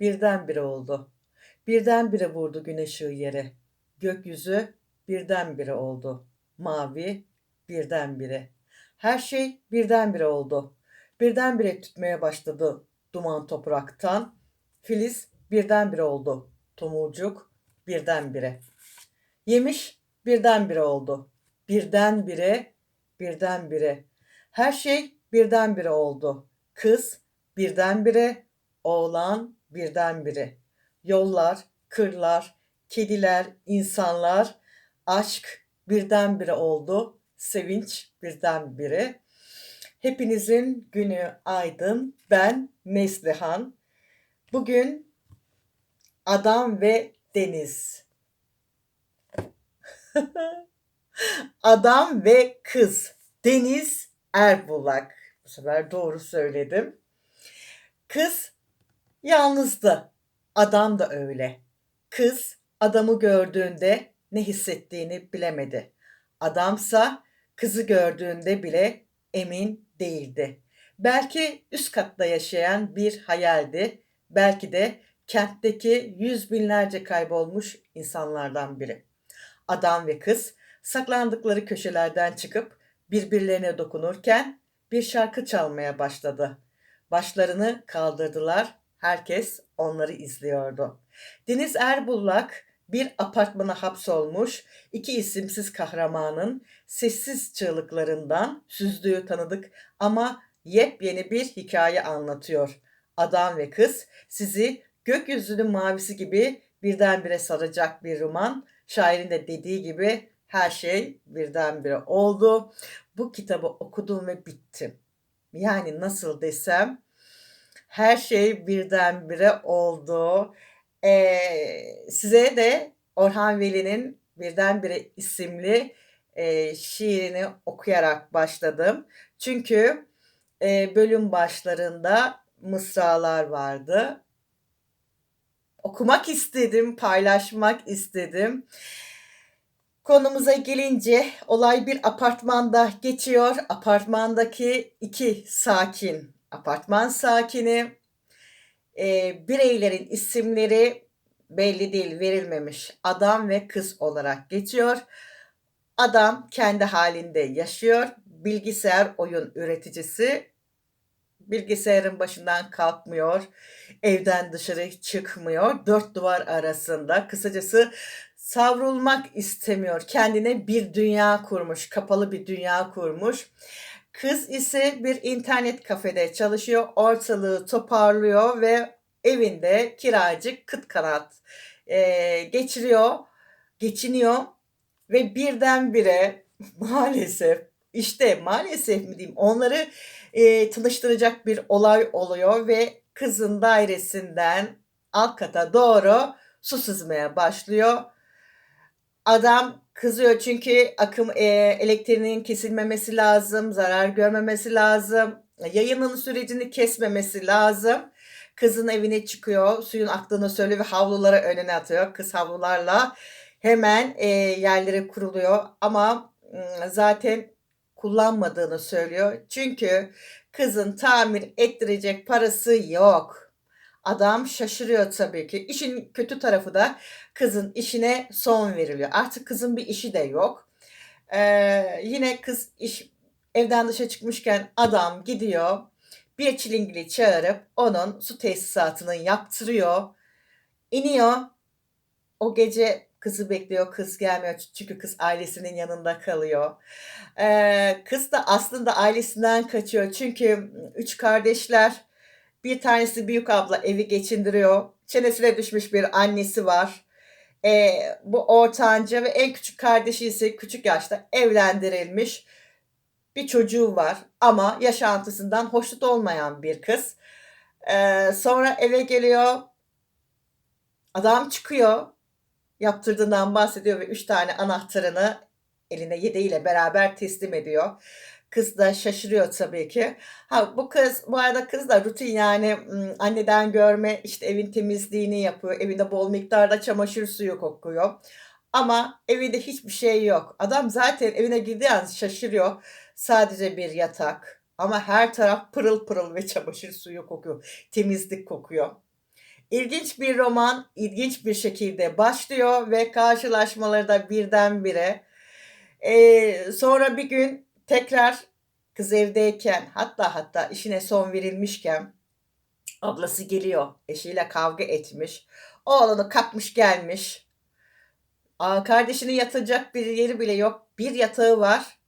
birdenbire oldu. Birdenbire vurdu gün ışığı yere. Gökyüzü birdenbire oldu. Mavi birdenbire. Her şey birdenbire oldu. Birdenbire tütmeye başladı duman topraktan. Filiz birdenbire oldu. Tomurcuk birdenbire. Yemiş birdenbire oldu. Birdenbire, birdenbire. Her şey birdenbire oldu. Kız birdenbire, oğlan birdenbire. Yollar, kırlar, kediler, insanlar, aşk birdenbire oldu. Sevinç birdenbire. Hepinizin günü aydın. Ben Neslihan. Bugün Adam ve Deniz. Adam ve kız. Deniz Erbulak. Bu sefer doğru söyledim. Kız yalnızdı. Adam da öyle. Kız adamı gördüğünde ne hissettiğini bilemedi. Adamsa kızı gördüğünde bile emin değildi. Belki üst katta yaşayan bir hayaldi. Belki de kentteki yüz binlerce kaybolmuş insanlardan biri. Adam ve kız saklandıkları köşelerden çıkıp birbirlerine dokunurken bir şarkı çalmaya başladı. Başlarını kaldırdılar. Herkes onları izliyordu. Deniz Erbullak bir apartmana hapsolmuş iki isimsiz kahramanın sessiz çığlıklarından süzdüğü tanıdık ama yepyeni bir hikaye anlatıyor. Adam ve kız sizi gökyüzünün mavisi gibi birdenbire saracak bir roman. Şairin de dediği gibi her şey birdenbire oldu. Bu kitabı okudum ve bittim. Yani nasıl desem her şey birdenbire oldu. Ee, size de Orhan Veli'nin Birdenbire isimli e, şiirini okuyarak başladım. Çünkü e, bölüm başlarında mısralar vardı. Okumak istedim, paylaşmak istedim. Konumuza gelince olay bir apartmanda geçiyor. Apartmandaki iki sakin, apartman sakini, e, bireylerin isimleri belli değil, verilmemiş. Adam ve kız olarak geçiyor. Adam kendi halinde yaşıyor. Bilgisayar oyun üreticisi. Bilgisayarın başından kalkmıyor. Evden dışarı çıkmıyor. Dört duvar arasında. Kısacası savrulmak istemiyor. Kendine bir dünya kurmuş. Kapalı bir dünya kurmuş. Kız ise bir internet kafede çalışıyor. Ortalığı toparlıyor ve evinde kiracık kıt kanat e, geçiriyor, geçiniyor ve birdenbire maalesef işte maalesef mi diyeyim onları e, tanıştıracak bir olay oluyor ve kızın dairesinden alt kata doğru su sızmaya başlıyor. Adam kızıyor çünkü akım e, elektriğinin kesilmemesi lazım, zarar görmemesi lazım, yayının sürecini kesmemesi lazım. Kızın evine çıkıyor, suyun aktığını söylüyor ve havluları önüne atıyor. Kız havlularla hemen e, yerlere kuruluyor ama zaten kullanmadığını söylüyor. Çünkü kızın tamir ettirecek parası yok. Adam şaşırıyor tabii ki. İşin kötü tarafı da kızın işine son veriliyor. Artık kızın bir işi de yok. Ee, yine kız iş evden dışa çıkmışken adam gidiyor bir çilingiri çağırıp onun su tesisatını yaptırıyor. İniyor. O gece kızı bekliyor. Kız gelmiyor çünkü kız ailesinin yanında kalıyor. Ee, kız da aslında ailesinden kaçıyor. Çünkü üç kardeşler bir tanesi büyük abla evi geçindiriyor. Çenesine düşmüş bir annesi var. Ee, bu ortanca ve en küçük kardeşi ise küçük yaşta evlendirilmiş bir çocuğu var ama yaşantısından hoşnut olmayan bir kız. Ee, sonra eve geliyor. Adam çıkıyor. Yaptırdığından bahsediyor ve üç tane anahtarını eline yedeğiyle beraber teslim ediyor. Kız da şaşırıyor tabii ki. Ha bu kız bu arada kız da rutin yani anneden görme işte evin temizliğini yapıyor. Evinde bol miktarda çamaşır suyu kokuyor. Ama evinde hiçbir şey yok. Adam zaten evine girdiği an şaşırıyor. Sadece bir yatak ama her taraf pırıl pırıl ve çamaşır suyu kokuyor. Temizlik kokuyor. İlginç bir roman, ilginç bir şekilde başlıyor ve karşılaşmaları da birdenbire. Ee, sonra bir gün tekrar kız evdeyken hatta hatta işine son verilmişken ablası geliyor. Eşiyle kavga etmiş. Oğlunu kapmış gelmiş. Aa, kardeşinin yatacak bir yeri bile yok. Bir yatağı var.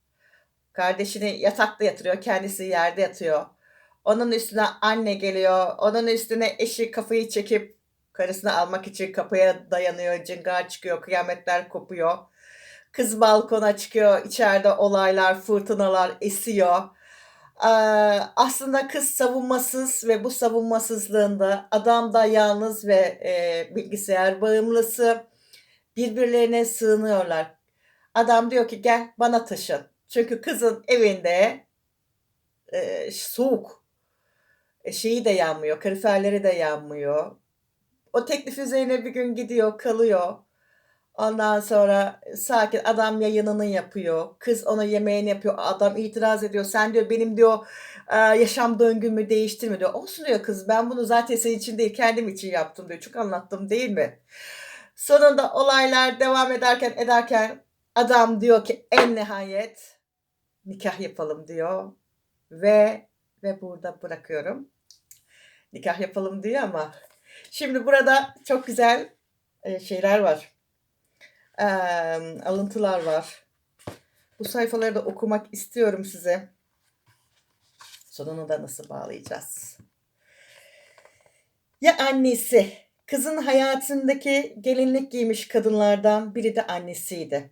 Kardeşini yatakta yatırıyor. Kendisi yerde yatıyor. Onun üstüne anne geliyor. Onun üstüne eşi kafayı çekip karısını almak için kapıya dayanıyor. Cıngar çıkıyor. Kıyametler kopuyor. Kız balkona çıkıyor. İçeride olaylar, fırtınalar esiyor. Aslında kız savunmasız ve bu savunmasızlığında adam da yalnız ve bilgisayar bağımlısı birbirlerine sığınıyorlar. Adam diyor ki gel bana taşın. Çünkü kızın evinde soğuk. E, şeyi de yanmıyor, kaloriferleri de yanmıyor. O teklif üzerine bir gün gidiyor, kalıyor. Ondan sonra sakin adam yayınını yapıyor. Kız ona yemeğini yapıyor. Adam itiraz ediyor. Sen diyor benim diyor e, yaşam döngümü değiştirme diyor. Olsun diyor kız ben bunu zaten senin için değil kendim için yaptım diyor. Çok anlattım değil mi? Sonunda olaylar devam ederken ederken adam diyor ki en nihayet nikah yapalım diyor. Ve ve burada bırakıyorum. Nikah yapalım diyor ama şimdi burada çok güzel e, şeyler var. E, alıntılar var. Bu sayfaları da okumak istiyorum size. Sonunu da nasıl bağlayacağız? Ya annesi, kızın hayatındaki gelinlik giymiş kadınlardan biri de annesiydi.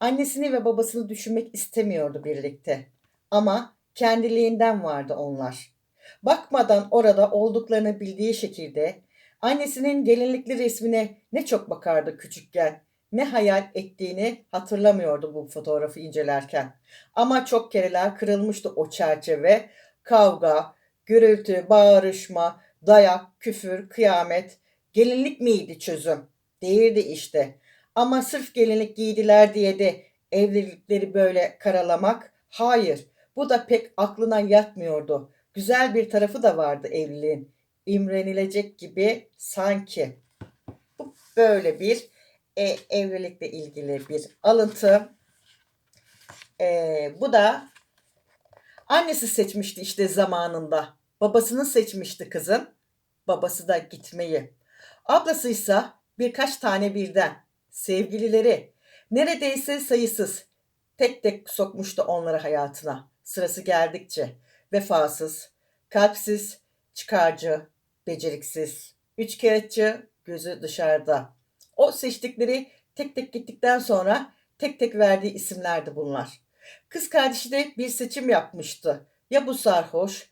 Annesini ve babasını düşünmek istemiyordu birlikte. Ama kendiliğinden vardı onlar. Bakmadan orada olduklarını bildiği şekilde annesinin gelinlikli resmine ne çok bakardı küçükken. Ne hayal ettiğini hatırlamıyordu bu fotoğrafı incelerken. Ama çok kereler kırılmıştı o çerçeve. Kavga, gürültü, bağırışma, dayak, küfür, kıyamet. Gelinlik miydi çözüm? Değildi işte. Ama sırf gelinlik giydiler diye de evlilikleri böyle karalamak, hayır. Bu da pek aklına yatmıyordu. Güzel bir tarafı da vardı evliliğin. İmrenilecek gibi sanki. Bu böyle bir e, evlilikle ilgili bir alıntı. E, bu da annesi seçmişti işte zamanında. Babasını seçmişti kızın. Babası da gitmeyi. Ablası ise birkaç tane birden. Sevgilileri. Neredeyse sayısız. Tek tek sokmuştu onları hayatına. Sırası geldikçe. Vefasız, kalpsiz, çıkarcı, beceriksiz, üçkağıtçı, gözü dışarıda. O seçtikleri tek tek gittikten sonra tek tek verdiği isimlerdi bunlar. Kız kardeşi de bir seçim yapmıştı. Ya bu sarhoş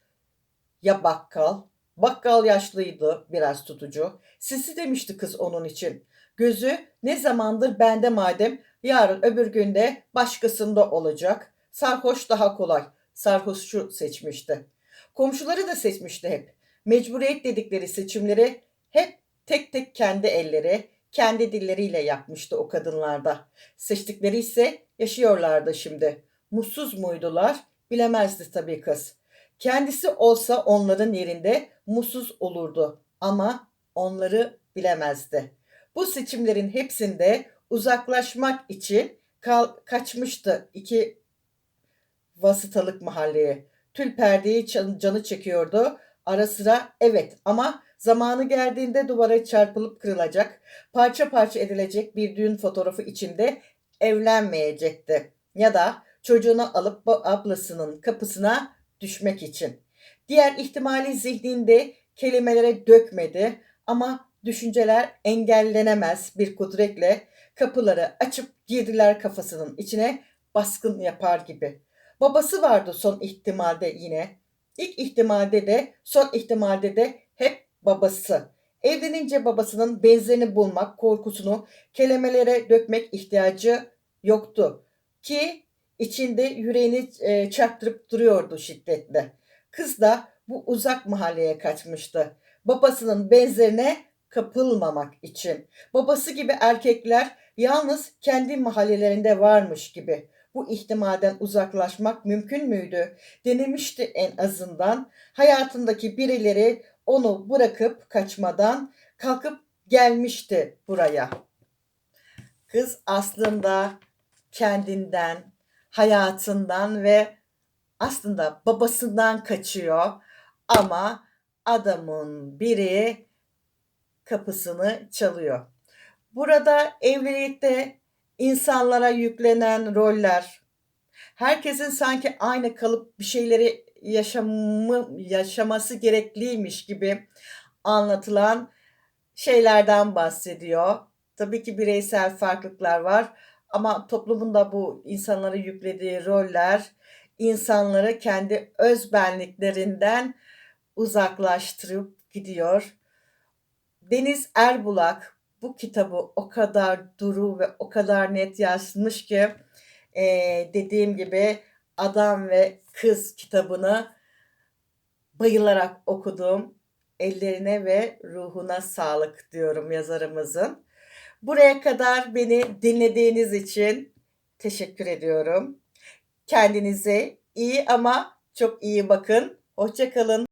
ya bakkal. Bakkal yaşlıydı, biraz tutucu. Sisi demişti kız onun için. Gözü ne zamandır bende madem yarın öbür günde başkasında olacak. Sarhoş daha kolay. Sarhoşu seçmişti. Komşuları da seçmişti hep. Mecburiyet dedikleri seçimleri hep tek tek kendi elleri, kendi dilleriyle yapmıştı o kadınlarda. Seçtikleri ise yaşıyorlardı şimdi. Mutsuz muydular? Bilemezdi tabii kız. Kendisi olsa onların yerinde mutsuz olurdu ama onları bilemezdi. Bu seçimlerin hepsinde uzaklaşmak için kaçmıştı iki vasıtalık mahalleye. Tül perdeyi canı çekiyordu. Ara sıra evet ama zamanı geldiğinde duvara çarpılıp kırılacak, parça parça edilecek bir düğün fotoğrafı içinde evlenmeyecekti. Ya da çocuğunu alıp ablasının kapısına düşmek için. Diğer ihtimali zihninde kelimelere dökmedi ama düşünceler engellenemez bir kudretle kapıları açıp girdiler kafasının içine baskın yapar gibi. Babası vardı son ihtimalde yine. İlk ihtimalde de son ihtimalde de hep babası. Evlenince babasının benzerini bulmak korkusunu kelimelere dökmek ihtiyacı yoktu. Ki içinde yüreğini e, çarptırıp duruyordu şiddetle. Kız da bu uzak mahalleye kaçmıştı. Babasının benzerine kapılmamak için. Babası gibi erkekler yalnız kendi mahallelerinde varmış gibi. Bu ihtimalden uzaklaşmak mümkün müydü? Denemişti en azından. Hayatındaki birileri onu bırakıp kaçmadan kalkıp gelmişti buraya. Kız aslında kendinden, hayatından ve aslında babasından kaçıyor ama adamın biri kapısını çalıyor. Burada evlilikte insanlara yüklenen roller, herkesin sanki aynı kalıp bir şeyleri yaşamı, yaşaması gerekliymiş gibi anlatılan şeylerden bahsediyor. Tabii ki bireysel farklılıklar var ama toplumun da bu insanlara yüklediği roller insanları kendi öz benliklerinden uzaklaştırıp gidiyor. Deniz Erbulak bu kitabı o kadar duru ve o kadar net yazmış ki eee, dediğim gibi Adam ve Kız kitabını bayılarak okudum. Ellerine ve ruhuna sağlık diyorum yazarımızın. Buraya kadar beni dinlediğiniz için teşekkür ediyorum. Kendinize iyi ama çok iyi bakın. Hoşçakalın.